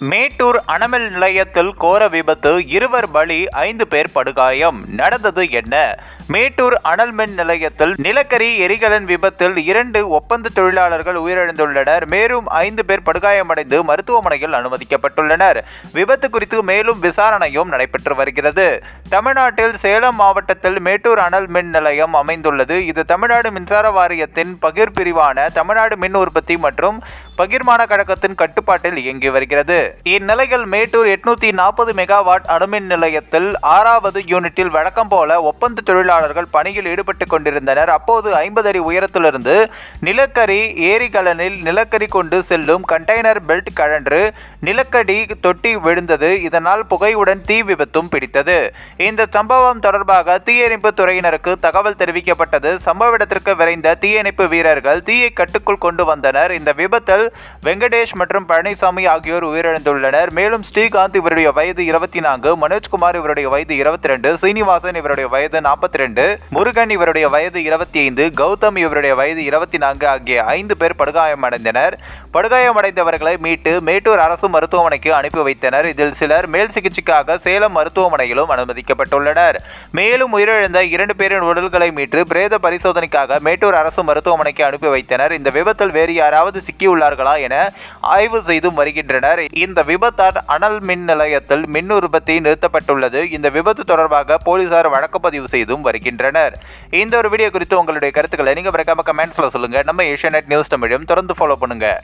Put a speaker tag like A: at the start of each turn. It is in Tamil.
A: மேட்டூர் அனமல் நிலையத்தில் கோர விபத்து இருவர் பலி ஐந்து பேர் படுகாயம். நடந்தது என்ன? மேட்டூர் அனல் மின் நிலையத்தில் நிலக்கரி எரிகலன் விபத்தில் இரண்டு ஒப்பந்த தொழிலாளர்கள் உயிரிழந்துள்ளனர். மேலும் ஐந்து பேர் படுகாயமடைந்து மருத்துவமனையில் அனுமதிக்கப்பட்டுள்ளனர். விபத்து குறித்து மேலும் விசாரணையும் நடைபெற்று வருகிறது. தமிழ்நாட்டில் சேலம் மாவட்டத்தில் மேட்டூர் அனல் மின் நிலையம் அமைந்துள்ளது. இது தமிழ்நாடு மின்சார வாரியத்தின் பகிர் பிரிவான தமிழ்நாடு மின் உற்பத்தி மற்றும் பகிர்மான கழகத்தின் கட்டுப்பாட்டில் இயங்கி வருகிறது. இந்நிலையில் மேட்டூர் எட்நூத்தி நாற்பது மெகாவாட் அணுமின் நிலையத்தில் ஆறாவது யூனிட்டில் வழக்கம் போல ஒப்பந்த தொழிலாளர்கள் பணியில் ஈடுபட்டு கொண்டிருந்தனர். அப்போது ஐம்பது அடி உயரத்திலிருந்து நிலக்கரி ஏரிகலனில் நிலக்கரி கொண்டு செல்லும் கண்டெய்னர் பெல்ட் கழன்று நிலக்கடி தொட்டி விழுந்தது. இதனால் புகையுடன் தீ விபத்தும் பிடித்தது. இந்த சம்பவம் தொடர்பாக தீயணைப்பு துறையினருக்கு தகவல் தெரிவிக்கப்பட்டது. சம்பவ இடத்திற்கு விரைந்த தீயணைப்பு வீரர்கள் தீயை கட்டுக்குள் கொண்டு வந்தனர். இந்த விபத்தில் வெங்கடேஷ் மற்றும் பழனிசாமி ஆகியோர் உயிரிழந்துள்ளனர். மேலும் ஸ்ரீகாந்த் இவருடைய வயது இருபத்தி நான்கு மனோஜ்குமார் இவருடைய வயது இருபத்தி ரெண்டு சீனிவாசன் இவருடைய வயது நாற்பத்தி ரெண்டு முருகன் இவருடைய வயது இருபத்தி ஐந்து கௌதம் இவருடைய வயது இருபத்தி நான்கு ஆகிய ஐந்து பேர் படுகாயமடைந்தனர். படுகாயமடைந்தவர்களை மீட்டு மேட்டூர் அரசு மருத்துவமனைக்கு அனுப்பி வைத்தனர். இதில் சிலர் மேல் சிகிச்சைக்காக சேலம் மருத்துவமனையிலும் அனுமதிக்கப்பட்டுள்ளனர். மேலும் உயிரிழந்த இரண்டு பேரின் உடல்களை மீட்டு பிரேத பரிசோதனைக்காக மேட்டூர் அரசு மருத்துவமனைக்கு அனுப்பி வைத்தனர். இந்த விபத்தில் வேறு யாராவது சிக்கியுள்ளார்கள் என ஆய்வு செய்தும் வருகின்றனர். இந்த விபத்தால் அனல் மின் நிலையத்தில் மின் உற்பத்தி நிறுத்தப்பட்டுள்ளது. இந்த விபத்து தொடர்பாக போலீசார் வழக்கு பதிவு செய்தும் வருகின்றனர். இந்த ஒரு வீடியோ குறித்து உங்களுடைய கருத்துக்களை நீங்க மறக்காம கமெண்ட்ஸ்ல சொல்லுங்க. நம்ம ஏஷியா நியூஸ் தமிழும் தொடர்ந்து ஃபாலோ பண்ணுங்க.